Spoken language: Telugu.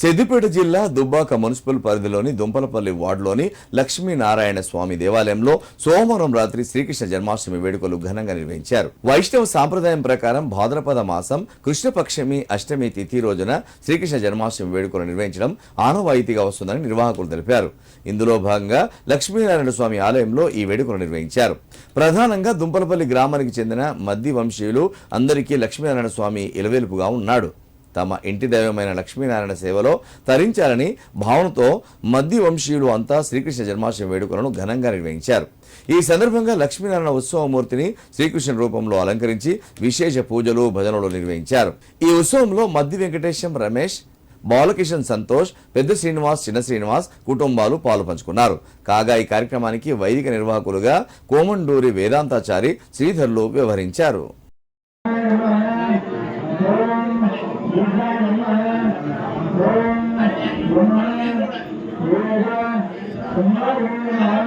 సిద్దిపేట జిల్లా దుబ్బాక మున్సిపల్ పరిధిలోని దుంపలపల్లి వార్డులోని లక్ష్మీనారాయణ స్వామి దేవాలయంలో సోమవారం రాత్రి శ్రీకృష్ణ జన్మాష్టమి వేడుకలు ఘనంగా నిర్వహించారు. వైష్ణవ సాంప్రదాయం ప్రకారం భాద్రపద మాసం కృష్ణపక్షమి అష్టమి తిథి రోజున శ్రీకృష్ణ జన్మాష్టమి వేడుకలు నిర్వహించడం ఆనవాయితీగా వస్తుందని నిర్వాహకులు తెలిపారు. ఇందులో భాగంగా లక్ష్మీనారాయణ స్వామి ఆలయంలో ఈ వేడుకలు నిర్వహించారు. ప్రధానంగా దుంపలపల్లి గ్రామానికి చెందిన మద్ది వంశీయులు అందరికీ లక్ష్మీనారాయణ స్వామి ఇలవేలుపుగా ఉన్నాడు. తమ ఇంటి దైవమైన లక్ష్మీనారాయణ సేవలో తరించాలని భావనతో మద్ది వంశీయులు అంతా శ్రీకృష్ణ జన్మాష్టమి వేడుకలను ఘనంగా నిర్వహించారు. ఈ సందర్భంగా లక్ష్మీనారాయణ ఉత్సవమూర్తిని శ్రీకృష్ణ రూపంలో అలంకరించి విశేష పూజలు భజనలు నిర్వహించారు. ఈ ఉత్సవంలో మద్ది వెంకటేశం రమేష్ బాలకిషన్ సంతోష్ పెద్ద శ్రీనివాస్ చిన్న శ్రీనివాస్ కుటుంబాలు పాలు పంచుకున్నారు. కాగా ఈ కార్యక్రమానికి వైదిక నిర్వాహకులుగా కోమండూరి వేదాంతాచారి శ్రీధర్లు వ్యవహరించారు. ஓம்